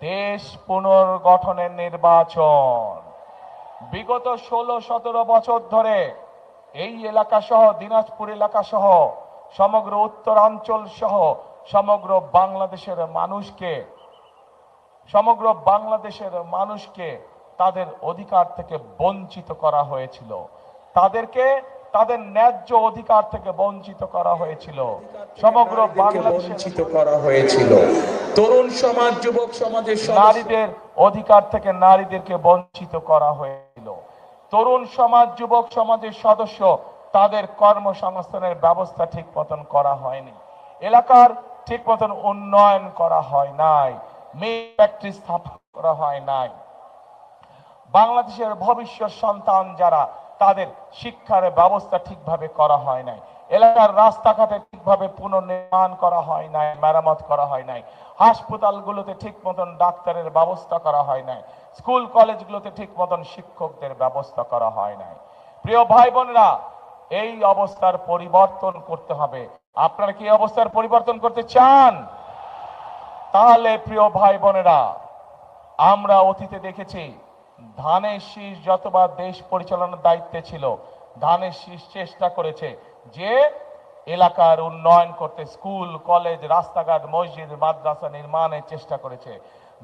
দেশ পুনর্গঠনের নির্বাচন। বিগত ষোলো সতেরো বছর ধরে এই এলাকা সহ দিনাজপুর এলাকা সহ সমগ্র উত্তরাঞ্চল সহ, সমগ্র বাংলাদেশের মানুষকে, সমগ্র বাংলাদেশের মানুষকে তাদের অধিকার থেকে বঞ্চিত করা হয়েছিল। তাদেরকে তাদের ন্যায্য অধিকার থেকে বঞ্চিত করা হয়েছিল। সমগ্র বঞ্চিত করা হয়েছিল। তরুণ সমাজ যুবক সমাজের নারীদের অধিকার থেকে নারীদেরকে বঞ্চিত করা হয়েছিল। তরুণ সমাজ যুবক সমাজের সদস্য তাদের কর্মসংস্থানের ব্যবস্থা ঠিক মতন করা হয়নি। এলাকার ঠিক মতন উন্নয়ন করা হয় নাই। মেয়ে ফ্যাক্টরি স্থাপন করা হয় নাই। বাংলাদেশের ভবিষ্যৎ সন্তান যারা তাদের শিক্ষার ব্যবস্থা ঠিকভাবে করা হয় নাই। এলাকার রাস্তাঘাটে ঠিকভাবে পুনর্নির্মাণ করা হয় নাই, মেরামত করা হয় নাই। হাসপাতালগুলোতে ঠিক মতন ডাক্তারের ব্যবস্থা করা হয় নাই। স্কুল, কলেজগুলোতে ঠিক মতন শিক্ষকদের ব্যবস্থা করা হয় নাই। প্রিয় ভাই বোনেরা এই অবস্থার পরিবর্তন করতে হবে। আপনারা কি অবস্থার পরিবর্তন করতে চান? তাহলে প্রিয় ভাই বোনেরা আমরা অতীতে দেখেছি ধানের শীষ যতবার দেশ পরিচালনার দায়িত্বে ছিল, ধানের শীষ চেষ্টা করেছে যে এলাকার উন্নয়ন করতে স্কুল, কলেজ, রাস্তাঘাট, মসজিদ, মাদ্রাসা নির্মাণের চেষ্টা করেছে।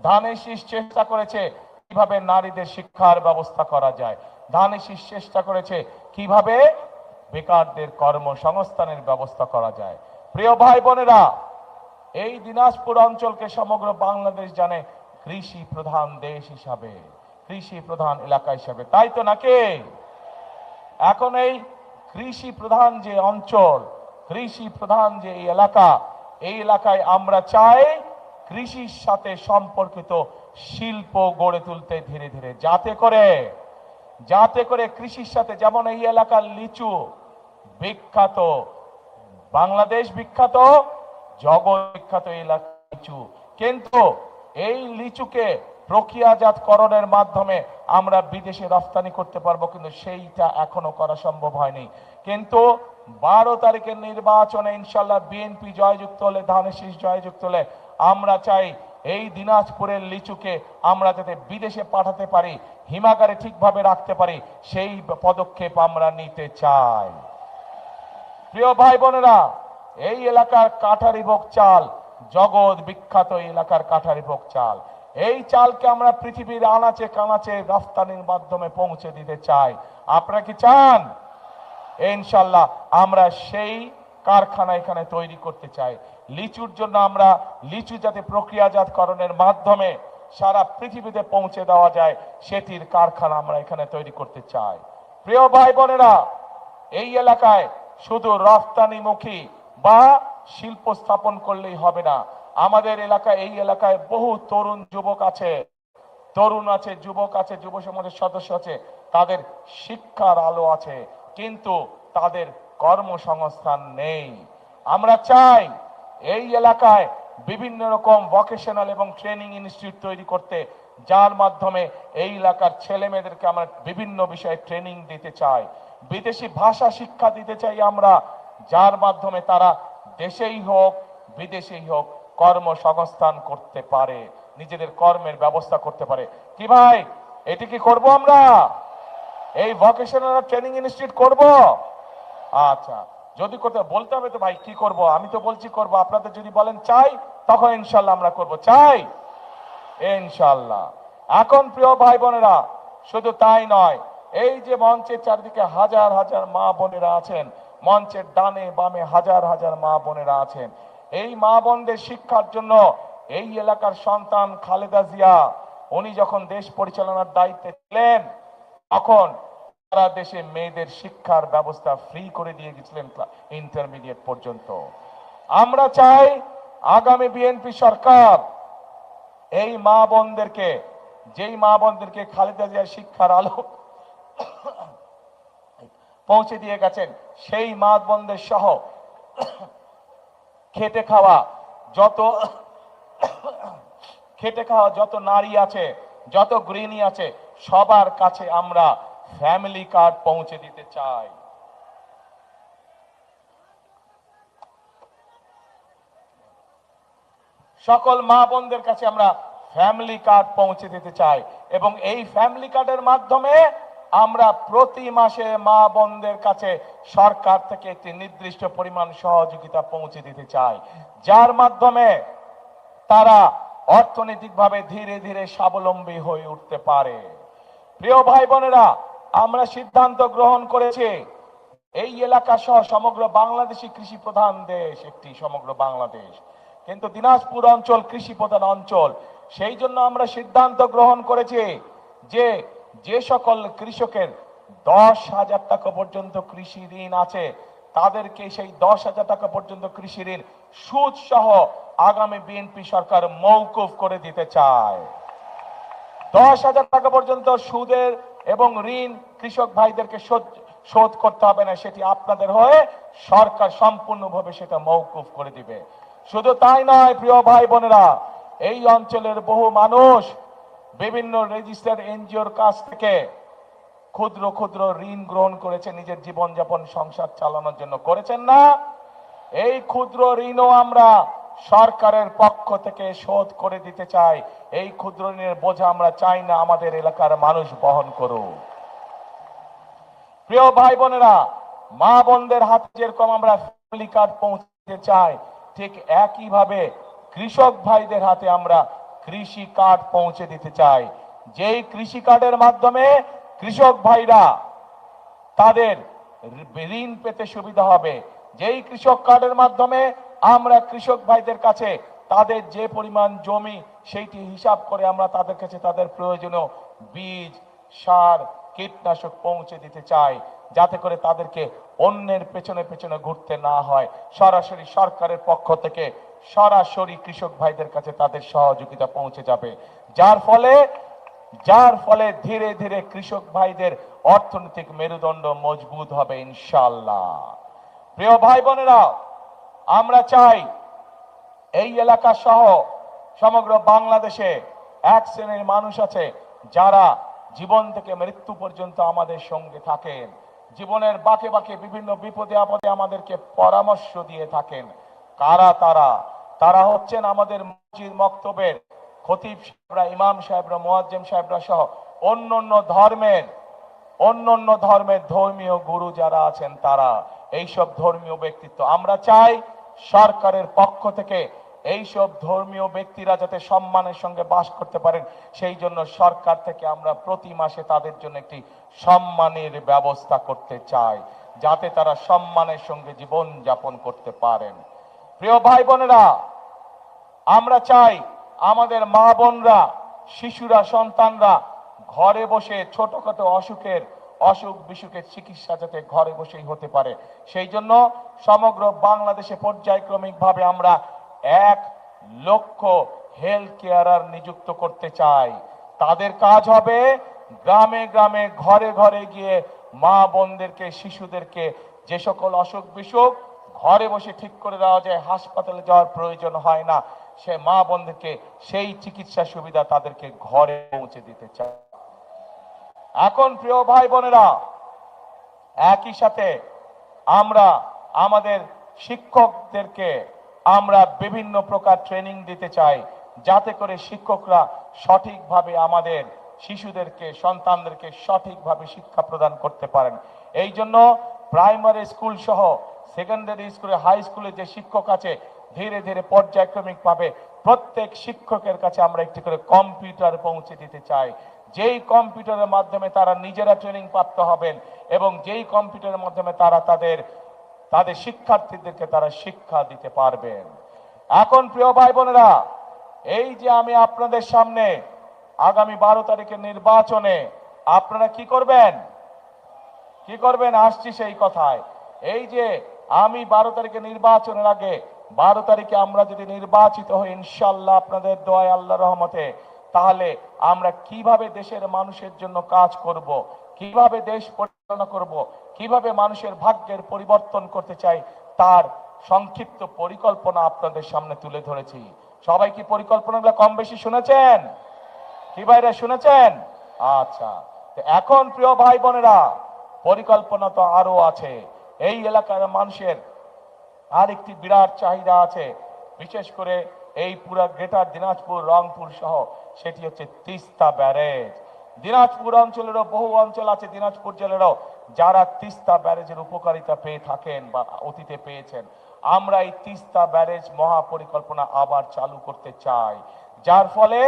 ধানের শীষ চেষ্টা করেছে কীভাবে নারীদের শিক্ষার ব্যবস্থা করা যায়। ধানের শীষ চেষ্টা করেছে কীভাবে বেকারদের কর্মসংস্থানের ব্যবস্থা করা যায়। প্রিয় ভাই বোনেরা, এই দিনাজপুর অঞ্চলকে সমগ্র বাংলাদেশ জানে কৃষি প্রধান দেশ হিসাবে। কৃষি প্রধান এলাকা হিসাবে। তাই তো নাকি? এখন এই কৃষি প্রধান যে অঞ্চল কৃষি প্রধান যে এলাকা, এই এলাকায় আমরা চাই কৃষির সাথে সম্পর্কিত শিল্প গড়ে তুলতে ধীরে ধীরে। যাতে করে যাতে করে কৃষির সাথে যেমন এই এলাকার লিচু, বিখ্যাত, বাংলাদেশ বিখ্যাত, জগৎ বিখ্যাত এলাকা লিচু। কিন্তু এই লিচুকে প্রক্রিয়াজাতকরণের মাধ্যমে আমরা বিদেশে রপ্তানি করতে পারব, কিন্তু সেইটা এখনও করা সম্ভব হয়নি। কিন্তু বারো তারিখের নির্বাচনে ইনশাল্লাহ বিএনপি জয়যুক্ত হলে ধানের শীষ জয়যুক্ত হলে, আমরা চাই এই দিনাজপুরের লিচুকে আমরা যাতে বিদেশে পাঠাতে পারি, হিমাগারে ঠিকভাবে রাখতে পারি, সেই পদক্ষেপ আমরা নিতে চাই। প্রিয় ভাই বোনেরা এই এলাকার কাঠারি ভোগ চাল, জগৎ বিখ্যাত এলাকার কাঠারি ভোগ চাল। এই চালকে আমরা পৃথিবীর আনাচে কানাচে রফতানির মাধ্যমে পৌঁছে দিতে চাই। আপনারা কি চান? ইনশাল্লাহ আমরা সেই কারখানা এখানে তৈরি করতে চাই। লিচুর জন্য আমরা লিচু যাতে প্রক্রিয়াজাতকরণের মাধ্যমে সারা পৃথিবীতে পৌঁছে দেওয়া যায়, সেটির কারখানা আমরা এখানে তৈরি করতে চাই। প্রিয় ভাই বোনেরা এই এলাকায় শুধু রফতানিমুখী বা শিল্প স্থাপন করলেই হবে না আমাদের এলাকায়, এই এলাকায় বহু তরুণ যুবক আছে, তরুণ আছে, যুবক আছে, যুব সমাজের সদস্য আছে, তাদের শিক্ষার আলো আছে, কিন্তু তাদের কর্মসংস্থান নেই। আমরা চাই এই এলাকায় বিভিন্ন রকম ভোকেশনাল এবং ট্রেনিং ইনস্টিটিউট তৈরি করতে, যার মাধ্যমে এই এলাকার ছেলে মেয়েদেরকে আমরা বিভিন্ন বিষয়ে ট্রেনিং দিতে চাই। বিদেশি ভাষা শিক্ষা দিতে চাই আমরা, যার মাধ্যমে তারা দেশেই হোক, বিদেশেই হোক কর্মসংস্থান করতে পারে, নিজেদের কর্মের ব্যবস্থা করতে পারে। কি ভাই? এটি কি করব আমরা? এই ভোকেশনাল ট্রেনিং ইনস্টিটিউট করব? আচ্ছা যদি করতে বলতে হবে তো ভাই, কি করব? আমি তো বলছি করব। আপনাদের যদি বলেন চাই, তখন ইনশাল্লাহ আমরা করব। চাই? ইনশাল্লাহ। এখন প্রিয় ভাই বোনেরা, শুধু তাই নয়, এই যে মঞ্চের চারিদিকে হাজার হাজার মা বোনেরা আছেন, মঞ্চের ডানে বামে হাজার হাজার মা বোনেরা আছেন এই মা বোনদের শিক্ষার জন্য এই এলাকার সন্তান খালেদা জিয়া, উনি যখন দেশ পরিচালনার দায়িত্বে ছিলেন, তখন সারা দেশে মেয়েদের শিক্ষার ব্যবস্থা ফ্রি করে দিয়ে গেছিলেন ইন্টারমিডিয়েট পর্যন্ত। আমরা চাই আগামী বিএনপি সরকার এই মা বোনদেরকে, যেই মা বোনদেরকে খালেদা জিয়া শিক্ষার আলো পৌঁছে দিয়ে গেছেন, সেই মা বোনদের সহ খেটে খাওয়া যত, খেটে খাওয়া যত নারী আছে, যত গৃহিণী আছে, সবার কাছে আমরা ফ্যামিলি কার্ড পৌঁছে দিতে চাই। সকল মা বোনদের কাছে আমরা ফ্যামিলি কার্ড পৌঁছে দিতে চাই এবং এই ফ্যামিলি কার্ডের মাধ্যমে আমরা প্রতি মাসে মা বোনদের কাছে সরকার থেকে একটি নির্দিষ্ট পরিমাণ সহযোগিতা পৌঁছে দিতে চাই, যার মাধ্যমে তারা অর্থনৈতিকভাবে ধীরে ধীরে স্বাবলম্বী হয়ে উঠতে পারে। প্রিয় ভাই বোনেরা, আমরা সিদ্ধান্ত গ্রহণ করেছি, এই এলাকা সহ সমগ্র বাংলাদেশি কৃষি প্রধান দেশ, একটি সমগ্র বাংলাদেশ। কিন্তু দিনাজপুর অঞ্চল কৃষি প্রধান অঞ্চল, সেই জন্য আমরা সিদ্ধান্ত গ্রহণ করেছি যে যে সকল কৃষকের দশ হাজার টাকা পর্যন্ত কৃষি ঋণ আছে, তাদেরকে সেই দশ হাজার টাকা পর্যন্ত কৃষি ঋণ সুদ সহ আগামী বিএনপি সরকার মৌকুফ করে দিতে চায়। দশ হাজার টাকা পর্যন্ত সুদের এবং ঋণ কৃষক ভাইদেরকে শোধ করতে হবে না, সেটি আপনাদের হয়ে সরকার সম্পূর্ণভাবে সেটা মৌকুফ করে দিবে। শুধু তাই নয়, প্রিয় ভাই বোনেরা, এই অঞ্চলের বহু মানুষ বিভিন্ন রেজিস্টার এনজিওর কাছ থেকে ক্ষুদ্র ক্ষুদ্র ঋণ গ্রহণ করেছে, নিজের জীবনযাপন, সংসার চালানোর জন্য। করেছেন না? এই ক্ষুদ্র ঋণও আমরা সরকারের পক্ষ থেকে শোধ করে দিতে চাই। এই ক্ষুদ্র ঋণের বোঝা আমরা চাই না, আমাদের এলাকার মানুষ বহন করুক। প্রিয় ভাই বোনেরা, মা বোনদের হাতে যেরকম আমরা ফ্যামিলি কার্ড পৌঁছতে চাই, ঠিক একইভাবে কৃষক ভাইদের হাতে আমরা কৃষি কার্ড পৌঁছে দিতে চাই। যেই কৃষি কার্ডের মাধ্যমে কৃষক ভাইরা তাদের ঋণ পেতে সুবিধা হবে, যেই কৃষক কার্ডের মাধ্যমে আমরা কৃষক ভাইদের কাছে তাদের যে পরিমাণ জমি সেইটি হিসাব করে আমরা তাদের কাছে তাদের প্রয়োজনীয় বীজ, সার, কীটনাশক পৌঁছে দিতে চাই, যাতে করে তাদেরকে অন্যের পেছনে পেছনে ঘুরতে না হয়। সরাসরি সরকারের পক্ষ থেকে সরাসরি কৃষক ভাইদের কাছে তাদের সহযোগিতা পৌঁছে যাবে। যার ফলে যার ফলে ধীরে ধীরে কৃষক ভাইদের অর্থনৈতিক মেরুদণ্ড মজবুত হবে ইনশাল্লাহ প্রিয় ভাই বোনেরা আমরা চাই এই এলাকা সহ সমগ্র বাংলাদেশে এক শ্রেণির মানুষ আছে যারা জীবন থেকে মৃত্যু পর্যন্ত আমাদের সঙ্গে থাকেন। জীবনের বাকে বাকে বিভিন্ন বিপদে আপদে আমাদেরকে পরামর্শ দিয়ে থাকেন। কারা তারা? তারা হচ্ছেন আমাদের মসজিদ মক্তবের খতিব সাহেবরা, ইমাম সাহেবরা, মোয়াজ্জেম সাহেবরা সহ অন্য অন্য ধর্মের অন্য অন্য ধর্মের ধর্মীয় গুরু যারা আছেন তারা এইসব ধর্মীয় ব্যক্তিত্ব। আমরা চাই সরকারের পক্ষ থেকে এইসব ধর্মীয় ব্যক্তিরা যাতে সম্মানের সঙ্গে বাস করতে পারেন, সেই জন্য সরকার থেকে আমরা প্রতি মাসে তাদের জন্য একটি সম্মানের ব্যবস্থা করতে চাই, যাতে তারা সম্মানের সঙ্গে জীবন যাপন করতে পারেন। প্রিয় ভাই বোনেরা আমরা চাই আমাদের মা বোনরা, শিশুরা, সন্তানরা ঘরে বসে ছোটখাটো অসুখের, অসুখ বিসুখের চিকিৎসা যাতে ঘরে বসেই হতে পারে। সেই জন্য সমগ্র বাংলাদেশে পর্যায়ক্রমিক ভাবে আমরা এক লক্ষ হেলথ কেয়ারার নিযুক্ত করতে চাই। তাদের কাজ হবে গ্রামে গ্রামে ঘরে ঘরে গিয়ে মা বোনদেরকে, শিশুদেরকে যে সকল অসুখ বিসুখ ঘরে বসে ঠিক করে দেওয়া যায়, হাসপাতালে যাওয়ার প্রয়োজন হয় না। সে মা বোনদেরকে সেই চিকিৎসা সুবিধা তাদেরকে ঘরে পৌঁছে দিতে চায়। এখন প্রিয় ভাই বোনেরা, একই সাথে আমরা, আমাদের শিক্ষকদেরকে আমরা বিভিন্ন প্রকার ট্রেনিং দিতে চাই, যাতে করে শিক্ষকরা সঠিকভাবে আমাদের শিশুদেরকে, সন্তানদেরকে সঠিকভাবে শিক্ষা প্রদান করতে পারেন। এই জন্য প্রাইমারি স্কুল সহ সেকেন্ডারি স্কুলে হাই স্কুলে যে শিক্ষক আছে, ধীরে ধীরে পর্যায়ক্রমিক ভাবে প্রত্যেক শিক্ষকের কাছে আমরা একটি করে কম্পিউটার পৌঁছে দিতে চাই। যেই কম্পিউটারের মাধ্যমে তারা নিজেরা ট্রেনিং প্রাপ্ত হবেন এবং যেই কম্পিউটারের মাধ্যমে তারা তাদের তাদের শিক্ষার্থীদেরকে তারা শিক্ষা দিতে পারবেন। এখন প্রিয় ভাই বোনেরা এই যে আমি আপনাদের সামনে আগামী বারো তারিখের নির্বাচনে আপনারা কি করবেন? কি করবেন? আসছি সেই কথায়। এই যে আমি বারো তারিখে নির্বাচনের আগে, বারো তারিখে আমরা যদি নির্বাচিত হই ইনশাল্লাহ আপনাদের দোয়ায় আল্লাহ রহমতে, তাহলে আমরা কীভাবে দেশের মানুষের জন্য কাজ করব, কীভাবে দেশ পরিচালনা করব, কীভাবে মানুষের ভাগ্যের পরিবর্তন করতে চাই, তার সংক্ষিপ্ত পরিকল্পনা আপনাদের সামনে তুলে ধরেছি। সবাই কি পরিকল্পনাগুলো কম বেশি শুনেছেন? কি ভাইরা শুনেছেন? আচ্ছা এখন প্রিয় ভাই বোনেরা, পরিকল্পনা তো আরও আছে। এই এলাকার মানুষের আর একটি বিরাট চাহিদা আছে, বিশেষ করে এই পুরা গ্রেটার দিনাজপুর, রংপুর সহ, সেটি হচ্ছে তিস্তা ব্যারেজ। দিনাজপুর অঞ্চলেরও বহু অঞ্চল আছে, দিনাজপুর জেলারও যারা তিস্তা ব্যারেজের উপকারিতা পেয়ে থাকেন বা অতীতে পেয়েছেন, আমরা এই তিস্তা ব্যারেজ মহাপরিকল্পনা আবার চালু করতে চাই। যার ফলে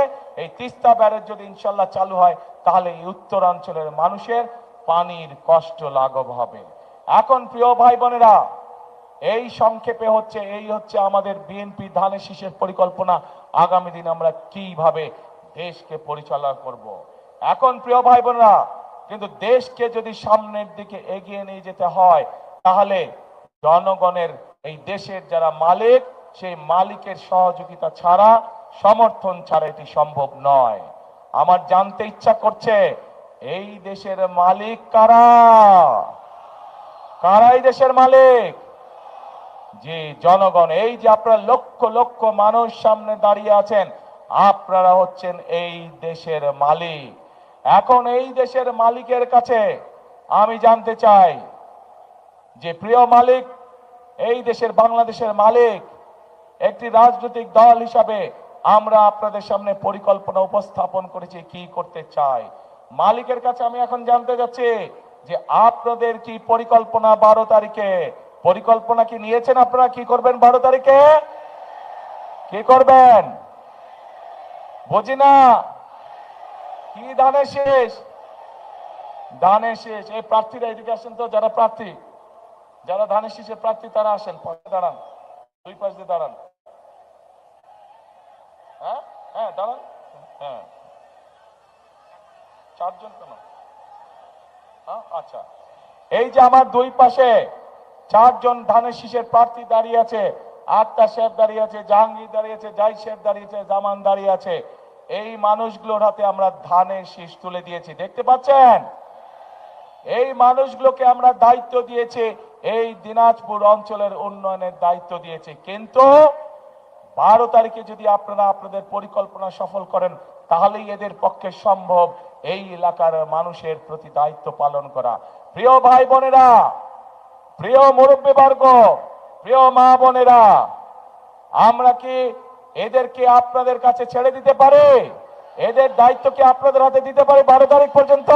এই তিস্তা ব্যারেজ যদি ইনশাল্লাহ চালু হয়, তাহলে এই উত্তরাঞ্চলের মানুষের পানির কষ্ট লাঘব হবে। এখন প্রিয় ভাই বোনেরা এই সংক্ষেপে হচ্ছে, এই হচ্ছে আমাদের বিএনপি ধানের শীষের পরিকল্পনা। আগামী দিন আমরা কীভাবে দেশকে পরিচালনা করব। এখন প্রিয় ভাই বোনেরা কিন্তু দেশকে যদি সামনের দিকে এগিয়ে নিয়ে যেতে হয়, তাহলে জনগণের এই দেশের যারা মালিক, সেই মালিকের সহযোগিতা ছাড়া সমর্থন ছাড়া এটি সম্ভব নয়। আমার জানতে ইচ্ছা করছে, এই দেশের মালিক কারা? কারা এই দেশের মালিক। যে জনগণ, এই যে আপনারা লক্ষ লক্ষ মানুষ সামনে দাঁড়িয়ে আছেন, আপনারা হচ্ছেন এই দেশের মালিক। এখন এই দেশের মালিকের কাছে আমি জানতে চাই যে প্রিয় মালিক, এই দেশের বাংলাদেশের মালিক, একটি রাজনৈতিক দল হিসাবে আমরা আপনাদের সামনে পরিকল্পনা উপস্থাপন করেছি, কি করতে চাই? মালিকের কাছে আমি এখন জানতে যাচ্ছি যে আপনাদের কি পরিকল্পনা বারো তারিখে? পরিকল্পনা কি নিয়েছেন আপনারা? কি করবেন বারো তারিখে? কি করবেন? বুঝি না? কি দানের শেষ? দানের শেষ। এই প্রার্থীরা এদিকে আসেন তো, যারা প্রার্থী। যারা ধানের শীষের প্রার্থী, তারা আসেন। পরে দাঁড়ান। দুই পাশ দিয়ে দাঁড়ান। হ্যাঁ? হ্যাঁ দাঁড়ান। হ্যাঁ। চারজন কেন? আচ্ছা। এই যে আমার দুই পাশে চারজন ধানের শীষের প্রার্থী দাঁড়িয়ে আছে, আটটা শেফ দাঁড়িয়ে আছে, জাহাঙ্গীর দাঁড়িয়ে আছে জাই শেফ দাঁড়িয়েছে জামান দাঁড়িয়ে আছে। এই মানুষগুলোর হাতে আমরা ধানের শীষ তুলে দিয়েছি। দেখতে পাচ্ছেন? এই মানুষগুলোকে আমরা দায়িত্ব দিয়েছি, এই দিনাজপুর অঞ্চলের উন্নয়নের দায়িত্ব দিয়েছে। কিন্তু বারো তারিখে যদি আপনারা আপনাদের পরিকল্পনা সফল করেন, তাহলেই এদের পক্ষে সম্ভব। এই এলাকার মানুষের প্রতি দায়িত্ব পালন করা। প্রিয় ভাই বোনেরা, প্রিয় মুরব্বী বর্গ প্রিয় মা বোনেরা, আমরা কি এদেরকে আপনাদের কাছে ছেড়ে দিতে পারি? এদের দায়িত্ব কি আপনাদের হাতে দিতে পারি বারো তারিখ পর্যন্ত?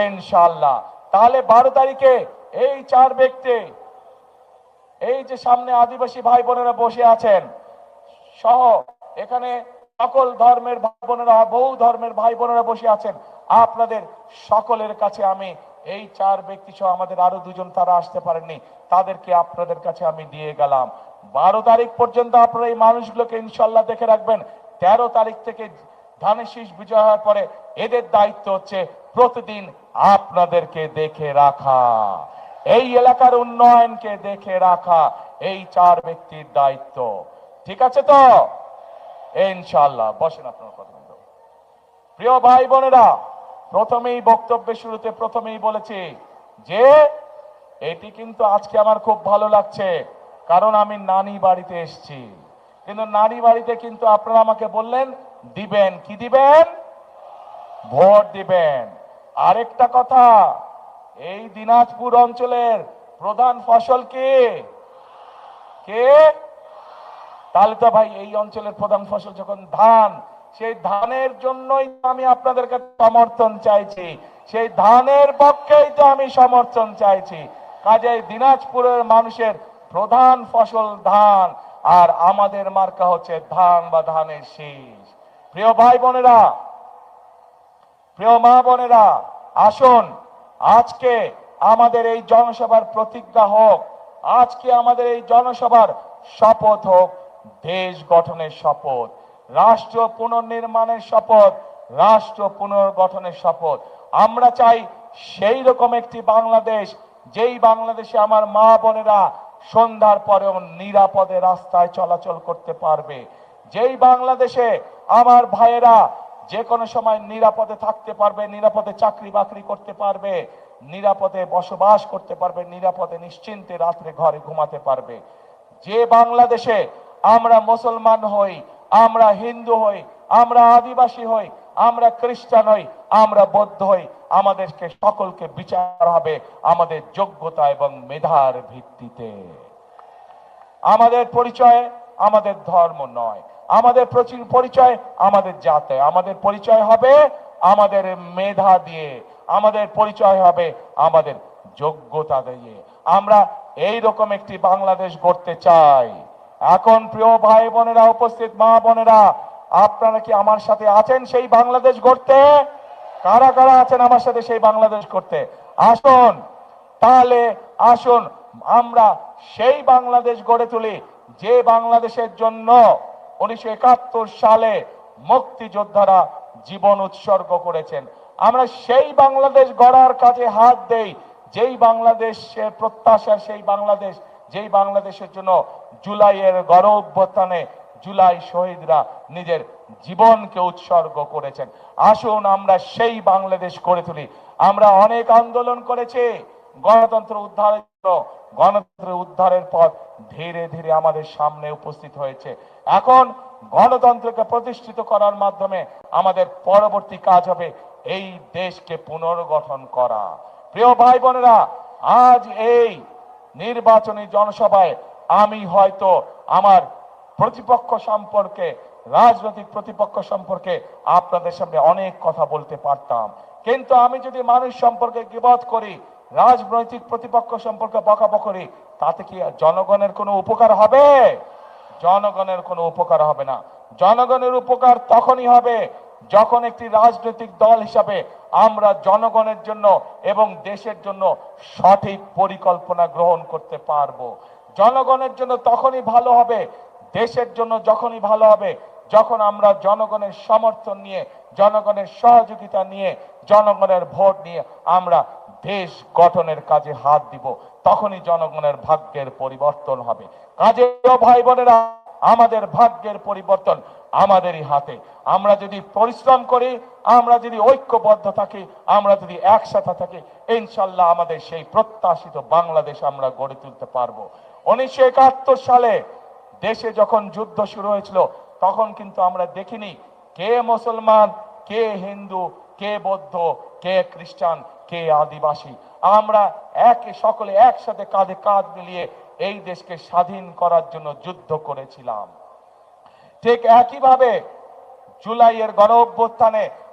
ইনশাল্লাহ তাহলে বারো তারিখে এই চার ব্যক্তি, এই যে সামনে আদিবাসী ভাই বোনেরা বসে আছেন, সহ এখানে সকল ধর্মের ভাই বোনেরা বহু ধর্মের ভাই বোনেরা বসে আছেন। আপনাদের সকলের কাছে আমি, এই চার ব্যক্তি সহ আমাদের আরও দুজন তারা আসতে পারেননি, তাদেরকে আপনাদের কাছে আমি দিয়ে গেলাম। বারো তারিখ পর্যন্ত আপনারা এই মানুষগুলোকে ইনশাল্লাহ দেখে রাখবেন। তেরো তারিখ থেকে ধানের শীষ বিজয় হওয়ার পরে এদের দায়িত্ব হচ্ছে প্রতিদিন আপনাদেরকে দেখে রাখা। এই এলাকার উন্নয়নকে দেখে রাখা, এই চার ব্যক্তির দায়িত্ব। ঠিক আছে তো? ইনশাল্লাহ বসেন আপনার কথা। প্রিয় ভাই বোনেরা, প্রথমেই বক্তব্যের শুরুতে প্রথমেই বলেছি যে, এটি কিন্তু আজকে আমার খুব ভালো লাগছে, কারণ আমি নানি বাড়িতে এসেছি। কিন্তু নানি বাড়িতে কিন্তু আপনারা আমাকে বললেন, দিবেন, কি দিবেন? ভোট দিবেন। আরেকটা কথা, এই দিনাজপুর অঞ্চলের প্রধান ফসল কি? কে? তাহলে তো ভাই এই অঞ্চলের প্রধান ফসল যখন ধান, সেই ধানের জন্যই আমি আপনাদের কাছে সমর্থন চাইছি। সেই ধানের পক্ষেই তো আমি সমর্থন চাইছি। কাজেই দিনাজপুরের মানুষের প্রধান ফসল ধান, আর আমাদের মার্কা হচ্ছে ধান বা ধানের শীষ। প্রিয় ভাই বোনেরা, প্রিয় মা বোনেরা, আসুন, আজকে আমাদের এই জনসভার প্রতিজ্ঞা হোক, আজকে আমাদের এই জনসভার শপথ হোক। দেশ গঠনের শপথ, রাষ্ট্র পুনর্নির্মাণের শপথ, রাষ্ট্র পুনর্গঠনের শপথ। আমরা চাই সেই রকম একটি বাংলাদেশ, যেই বাংলাদেশে আমার মা বোনেরা সন্ধ্যার পরেও নিরাপদে রাস্তায় চলাচল করতে পারবে। যেই বাংলাদেশে আমার ভাইয়েরা যে কোনো সময় নিরাপদে থাকতে পারবে, নিরাপদে চাকরি বাকরি করতে পারবে, নিরাপদে বসবাস করতে পারবে, নিরাপদে নিশ্চিন্তে রাত্রে ঘরে ঘুমাতে পারবে। যে বাংলাদেশে আমরা মুসলমান হই, আমরা হিন্দু হই, আমরা আদিবাসী হই, আমরা খ্রিস্টান হই, আমরা বৌদ্ধ হই, আমাদেরকে সকলকে বিচার হবে আমাদের যোগ্যতা এবং মেধার ভিত্তিতে। আমাদের পরিচয় আমাদের ধর্ম নয়, আমাদের প্রচুর পরিচয় আমাদের জাতে, আমাদের পরিচয় হবে আমাদের মেধা দিয়ে, আমাদের পরিচয় হবে আমাদের যোগ্যতা দিয়ে। আমরা এই রকম একটি বাংলাদেশ গড়তে চাই। এখন প্রিয় ভাই বোনেরা, উপস্থিত মা বোনেরা, আপনারা কি আমার সাথে আছেন সেই বাংলাদেশ গড়তে? কারা কারা আছেন আমার সাথে সেই বাংলাদেশ করতে? আসুন, তাহলে আসুন, আমরা সেই বাংলাদেশ গড়ে তুলি, যে বাংলাদেশের জন্য উনিশশো একাত্তর সালে মুক্তিযোদ্ধারা জীবন উৎসর্গ করেছেন। আমরা সেই বাংলাদেশ গড়ার কাজে হাত দেই, যেই বাংলাদেশের প্রত্যাশা সেই বাংলাদেশ যেই বাংলাদেশের জন্য জুলাইয়ের গণ অভ্যুত্থানে জুলাই শহীদরা নিজের জীবনকে উৎসর্গ করেছেন। আসুন আমরা সেই বাংলাদেশ গড়ে তুলি। আমরা অনেক আন্দোলন করেছি। গণতন্ত্র উদ্ধারের গণতন্ত্র উদ্ধারের পথ ধীরে ধীরে আমাদের সামনে উপস্থিত হয়েছে। এখন গণতন্ত্রকে প্রতিষ্ঠিত করার মাধ্যমে আমাদের পরবর্তী কাজ হবে এই দেশকে পুনর্গঠন করা। প্রিয় ভাই বোনেরা, আজ এই নির্বাচনী জনসভায় আমি হয়তো আমার প্রতিপক্ষ সম্পর্কে, রাজনৈতিক প্রতিপক্ষ সম্পর্কে আপনাদের সামনে অনেক কথা বলতে পারতাম। কিন্তু আমি যদি মানুষ সম্পর্কে গিবত করি, রাজনৈতিক প্রতিপক্ষ সম্পর্কে বকাবক করি, তাতে কি জনগণের কোনো উপকার হবে? জনগণের কোনো উপকার হবে না। জনগণের উপকার তখনই হবে যখন একটি রাজনৈতিক দল হিসাবে আমরা জনগণের জন্য এবং দেশের জন্য সঠিক পরিকল্পনা গ্রহণ করতে পারব। জনগণের জন্য তখনই ভালো হবে, দেশের জন্য যখনই ভালো হবে, যখন আমরা জনগণের সমর্থন নিয়ে, জনগণের সহযোগিতা নিয়ে, জনগণের ভোট নিয়ে আমরা দেশ গঠনের কাজে হাত দিব, তখনই জনগণের ভাগ্যের পরিবর্তন হবে। কাজে ভাই বোনেরা আমাদের ভাগ্যের পরিবর্তন আমাদেরই হাতে। আমরা যদি পরিশ্রম করি, আমরা যদি ঐক্যবদ্ধ থাকি, আমরা যদি একসাথে থাকি, ইনশাল্লাহ আমাদের সেই প্রত্যাশিত বাংলাদেশ আমরা গড়ে তুলতে পারব। উনিশশো একাত্তর সালে দেশে যখন যুদ্ধ শুরু হয়েছিল, তখন কিন্তু আমরা দেখিনি কে মুসলমান, কে হিন্দু, কে বৌদ্ধ, কে খ্রিস্টান, কে আদিবাসী। আমরা একে সকলে একসাথে কাঁধে কাঁধ মিলিয়ে এই দেশকে স্বাধীন করার জন্য যুদ্ধ করেছিলাম। ঠিক একইভাবে জুলাইয়ের গণ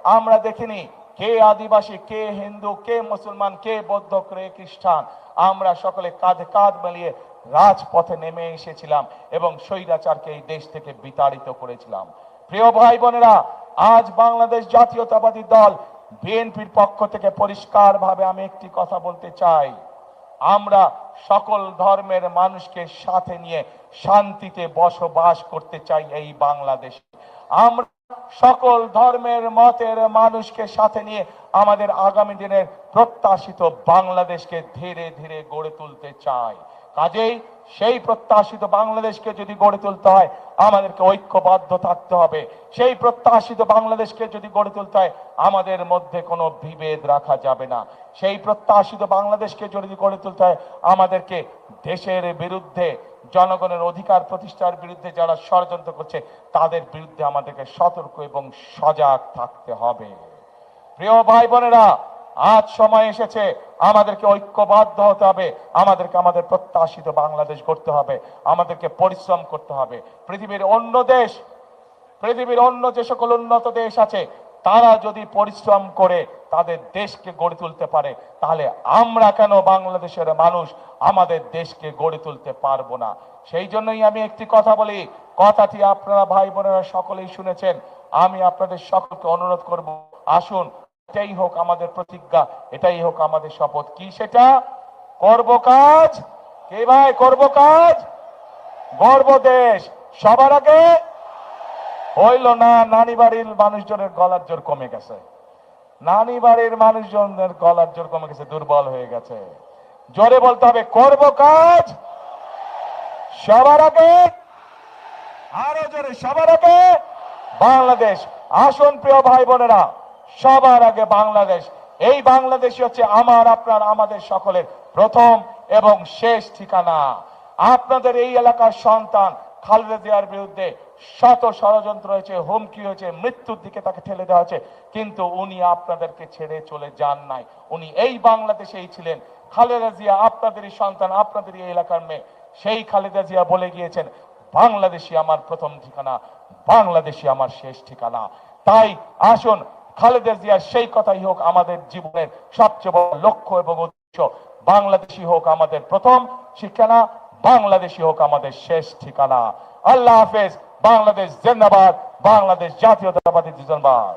আমরা দেখিনি কে আদিবাসী, কে হিন্দু, কে মুসলমান, কে বৌদ্ধ, কে খ্রিস্টান। আমরা সকলে কাঁধে কাঁধ মিলিয়ে রাজপথে নেমে এসেছিলাম এবং স্বৈরাচারকে এই দেশ থেকে বিতাড়িত করেছিলাম। প্রিয় ভাই বোনেরা আজ বাংলাদেশ জাতীয়তাবাদী দল বিএনপির পক্ষ থেকে পরিষ্কার ভাবে আমি একটি কথা বলতে চাই। আমরা সকল ধর্মের মানুষকে সাথে নিয়ে শান্তিতে বসবাস করতে চাই এই বাংলাদেশে। আমরা সকল ধর্মের মতের মানুষকে সাথে নিয়ে আমাদের আগামী দিনের প্রত্যাশিত বাংলাদেশকে ধীরে ধীরে গড়ে তুলতে চাই। কাজেই সেই প্রত্যাশিত বাংলাদেশকে যদি গড়ে তুলতে হয়, আমাদেরকে ঐক্যবদ্ধ থাকতে হবে। সেই প্রত্যাশিত বাংলাদেশকে যদি গড়ে তুলতে হয়, আমাদের মধ্যে কোনো বিভেদ রাখা যাবে না। সেই প্রত্যাশিত বাংলাদেশকে যদি গড়ে তুলতে হয়, আমাদেরকে দেশের বিরুদ্ধে, জনগণের অধিকার প্রতিষ্ঠার বিরুদ্ধে যারা ষড়যন্ত্র করছে, তাদের বিরুদ্ধে আমাদেরকে সতর্ক এবং সজাগ থাকতে হবে। প্রিয় ভাই বোনেরা আজ সময় এসেছে, আমাদেরকে ঐক্যবদ্ধ হতে হবে, আমাদেরকে আমাদের প্রত্যাশিত বাংলাদেশ করতে হবে, আমাদেরকে পরিশ্রম করতে হবে। পৃথিবীর অন্য দেশ, পৃথিবীর অন্য যে সকল উন্নত দেশ আছে, তারা যদি পরিশ্রম করে তাদের দেশকে গড়ে তুলতে পারে, তাহলে আমরা কেন বাংলাদেশের মানুষ আমাদের দেশকে গড়ে তুলতে পারব না? সেই জন্যই আমি একটি কথা বলি, কথাটি আপনারা ভাই বোনেরা সকলেই শুনেছেন, আমি আপনাদের সকলকে অনুরোধ করব, আসুন এটাই হোক আমাদের প্রতিজ্ঞা, এটাই হোক আমাদের শপথ। কি সেটা? করব কাজ। কে ভাই, করব কাজ? গর্ব দেশ। সবার আগে? হইল না নানি বাড়ির মানুষজনের গলার জোর কমে গেছে। নানি বাড়ির মানুষজনের গলার জোর কমে গেছে, দুর্বল হয়ে গেছে। জোরে বলতে হবে, করব কাজ। সবার আগে? আরও জোরে, সবার আগে? বাংলাদেশ, আসুন প্রিয় ভাই বোনেরা। সবার আগে বাংলাদেশ। এই বাংলাদেশ হচ্ছে আমার, আপনার, আমাদের সকলের প্রথম এবং শেষ ঠিকানা। আপনাদের এই এলাকার সন্তান খালেদা জিয়ার বিরুদ্ধে শত ষড়যন্ত্র হয়েছে, হুমকি হয়েছে, মৃত্যুর দিকে তাকে ঠেলে দেওয়া হয়েছে, কিন্তু উনি আপনাদেরকে ছেড়ে চলে যান নাই। উনি এই বাংলাদেশেই ছিলেন। খালেদা জিয়া আপনাদেরই সন্তান, আপনাদেরই এলাকার মেয়ে। সেই খালেদা জিয়া বলে গিয়েছেন, বাংলাদেশই আমার প্রথম ঠিকানা, বাংলাদেশই আমার শেষ ঠিকানা। তাই আসুন খালেদা জিয়া সেই কথাই হোক আমাদের জীবনের সবচেয়ে বড় লক্ষ্য এবং উদ্দেশ্য। বাংলাদেশি হোক আমাদের প্রথম ঠিকানা বাংলাদেশি হোক আমাদের শেষ ঠিকানা। আল্লাহ হাফেজ, বাংলাদেশ জিন্দাবাদ, বাংলাদেশ জাতীয়তাবাদী জিন্দাবাদ